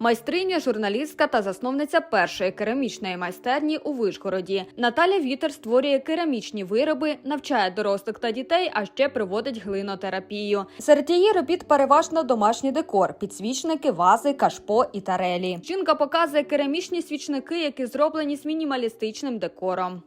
Майстриня, журналістка та засновниця першої керамічної майстерні у Вишгороді. Наталя Вітер створює керамічні вироби, навчає дорослих та дітей, а ще проводить глинотерапію. Серед її робіт переважно домашній декор, підсвічники, вази, кашпо і тарелі. Жінка показує керамічні свічники, які зроблені з мінімалістичним декором.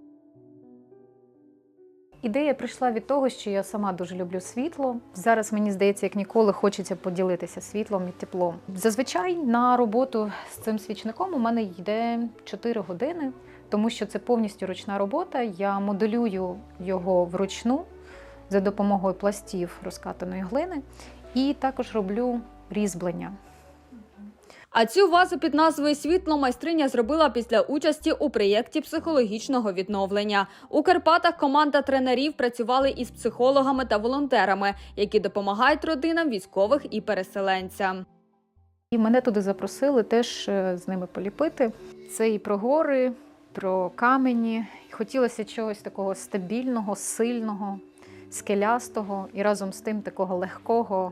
Ідея прийшла від того, що я сама дуже люблю світло. Зараз мені здається, як ніколи хочеться поділитися світлом і теплом. Зазвичай на роботу з цим свічником у мене йде 4 години, тому що це повністю ручна робота. Я моделюю його вручну за допомогою пластів розкатаної глини, і також роблю різьблення. А цю вазу під назвою Світло майстриня зробила після участі у проєкті психологічного відновлення. У Карпатах команда тренерів працювали із психологами та волонтерами, які допомагають родинам військових і переселенцям. І мене туди запросили теж е, з ними поліпити. Це і про гори, про камені. Хотілося чогось такого стабільного, сильного, скелястого і разом з тим такого легкого,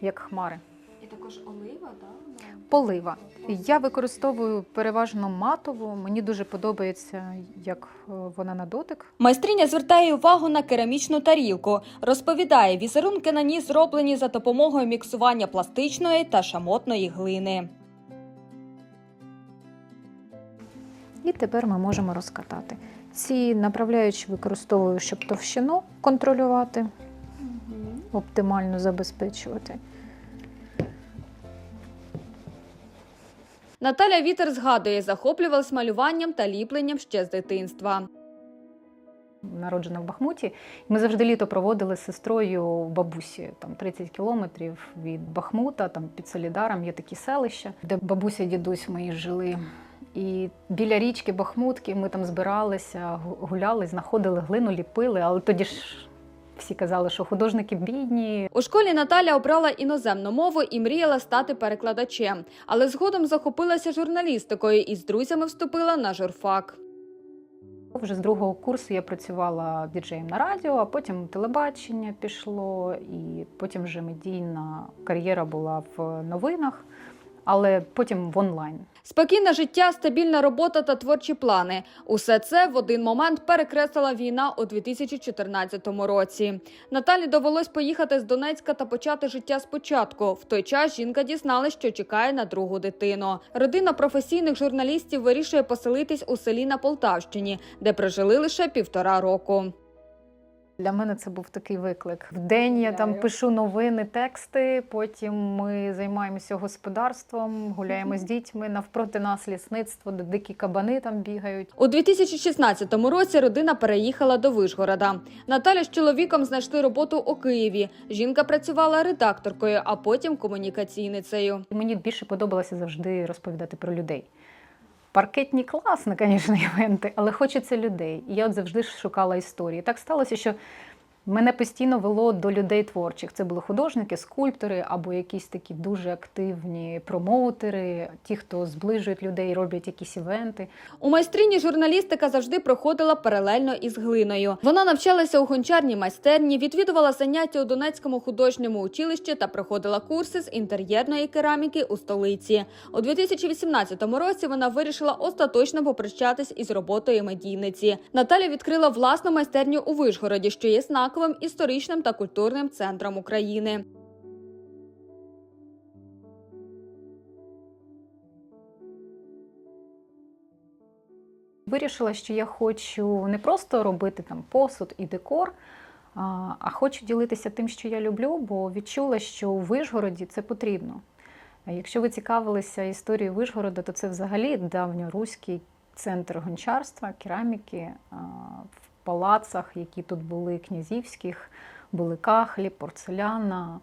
як хмари. І також олива, так? Полива. Я використовую переважно матову. Мені дуже подобається, як е, вона на дотик. Майстриня звертає увагу на керамічну тарілку. Розповідає, візерунки на ній зроблені за допомогою міксування пластичної та шамотної глини. І тепер ми можемо розкатати. Ці направляючі використовую, щоб товщину контролювати, оптимально забезпечувати. Наталя Вітер згадує, захоплювалась малюванням та ліпленням ще з дитинства. Народжена в Бахмуті. Ми завжди літо проводили з сестрою в бабусі, там 30 кілометрів від Бахмута, там під Солідаром є такі селища, де бабуся і дідусь мої жили. І біля річки Бахмутки ми там збиралися, гуляли, знаходили глину, ліпили, але тоді ж всі казали, що художники бідні, У школі Наталя обрала іноземну мову і мріяла стати перекладачем, але згодом захопилася журналістикою і з друзями вступила на журфак. Вже з другого курсу я працювала діджеєм на радіо, а потім телебачення пішло, і потім вже медійна кар'єра була в новинах, але потім в онлайн. Спокійне життя, стабільна робота та творчі плани. Усе це в один момент перекреслила війна у 2014 році. Наталі довелось поїхати з Донецька та почати життя спочатку. В той час жінка дізналась, що чекає на другу дитину. Родина професійних журналістів вирішує поселитись у селі на Полтавщині, де прожили лише півтора року. Для мене це був такий виклик. В день я там пишу новини, тексти. Потім ми займаємося господарством, гуляємо з дітьми. Навпроти нас лісництво, де дикі кабани там бігають. У 2016 році родина переїхала до Вишгорода. Наталя з чоловіком знайшли роботу у Києві. Жінка працювала редакторкою, а потім комунікаційницею. Мені більше подобалося завжди розповідати про людей. Паркетні класно, звісно, івенти, але хочеться людей. І я от завжди шукала історії. Так сталося, що мене постійно вело до людей творчих. Це були художники, скульптори або якісь такі дуже активні промоутери, ті, хто зближують людей, роблять якісь івенти. У майстрині журналістика завжди проходила паралельно із глиною. Вона навчалася у гончарній майстерні, відвідувала заняття у Донецькому художньому училищі та проходила курси з інтер'єрної кераміки у столиці. У 2018 році вона вирішила остаточно попрощатись із роботою медійниці. Наталя відкрила власну майстерню у Вишгороді, що є знаковим історичним та культурним центром України. Вирішила, що я хочу не просто робити там посуд і декор, а хочу ділитися тим, що я люблю, бо відчула, що у Вишгороді це потрібно. Якщо ви цікавилися історією Вишгорода, то це взагалі давньоруський центр гончарства, кераміки палацах, які тут були князівських, були кахлі, порцеляна.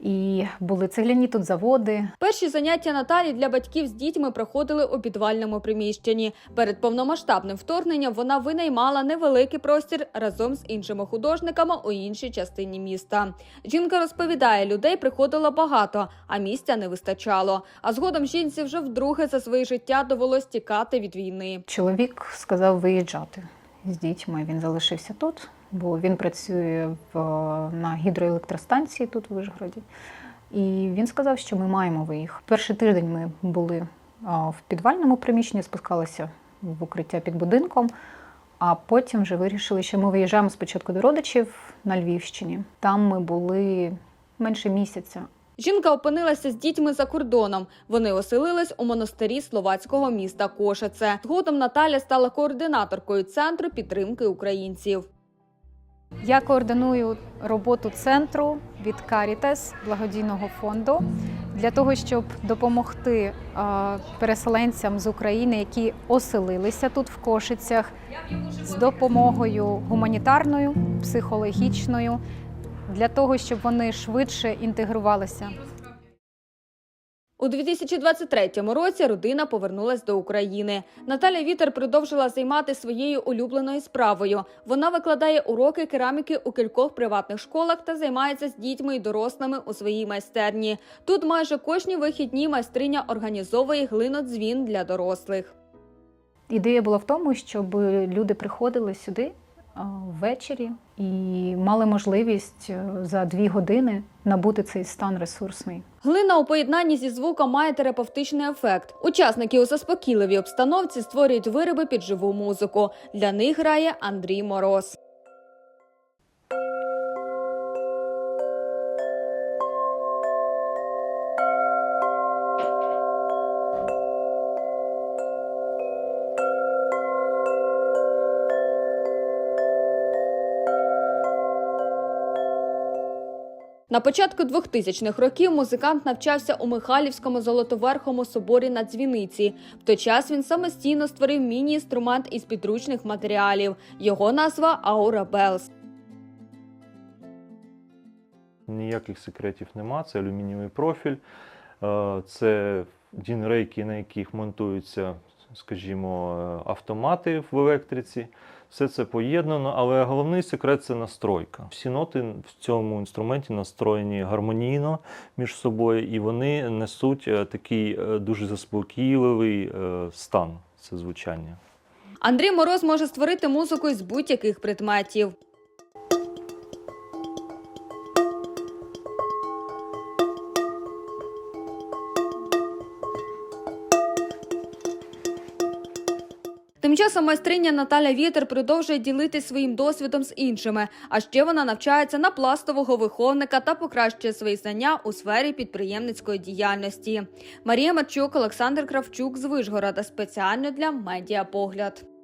І були цегляні тут заводи, Перші заняття Наталі для батьків з дітьми проходили у підвальному приміщенні. Перед повномасштабним вторгненням вона винаймала невеликий простір разом з іншими художниками у іншій частині міста. Жінка розповідає, людей приходило багато, а місця не вистачало. А згодом жінці вже вдруге за своє життя довелось тікати від війни. Чоловік сказав виїжджати з дітьми. Він залишився тут, бо він працює в, на гідроелектростанції тут у Вишгороді. І він сказав, що ми маємо виїхати. Перший тиждень ми були в підвальному приміщенні, спускалися в укриття під будинком, а потім вже вирішили, що ми виїжджаємо спочатку до родичів на Львівщині. Там ми були менше місяця. Жінка опинилася з дітьми за кордоном. Вони оселились у монастирі словацького міста Кошице. Згодом Наталя стала координаторкою центру підтримки українців. Я координую роботу центру від Caritas, благодійного фонду для того, щоб допомогти е, переселенцям з України, які оселилися тут в Кошицях, з допомогою гуманітарною, психологічною, для того, щоб вони швидше інтегрувалися. У 2023 році родина повернулась до України. Наталя Вітер продовжила займатися своєю улюбленою справою. Вона викладає уроки кераміки у кількох приватних школах та займається з дітьми і дорослими у своїй майстерні. Тут майже кожні вихідні майстриня організовує глинодзвін для дорослих. Ідея була в тому, щоб люди приходили сюди ввечері і мали можливість е, за дві години набути цей стан ресурсний. Глина у поєднанні зі звуком має терапевтичний ефект. Учасники у заспокійливій обстановці створюють вироби під живу музику. Для них грає Андрій Мороз. На початку 2000-х років музикант навчався у Михайлівському золотоверхому соборі на дзвіниці. В той час він самостійно створив міні-інструмент із підручних матеріалів. Його назва Аура Белс. Ніяких секретів нема, це алюмінієвий профіль, е, це дінрейки, на яких монтуються, скажімо, автомати в електриці. Все це поєднано, але головний секрет це настройка. Всі ноти в цьому інструменті настроєні гармонійно між собою, і вони несуть е, такий е, дуже заспокійливий е, стан це звучання. Андрій Мороз може створити музику з будь-яких предметів. Тим часом майстриня Наталя Вітер продовжує ділитися своїм досвідом з іншими. А ще вона навчається на пластового виховника та покращує свої знання у сфері підприємницької діяльності. Марія Марчук, Олександр Кравчук з Вишгорода спеціально для медіапогляд.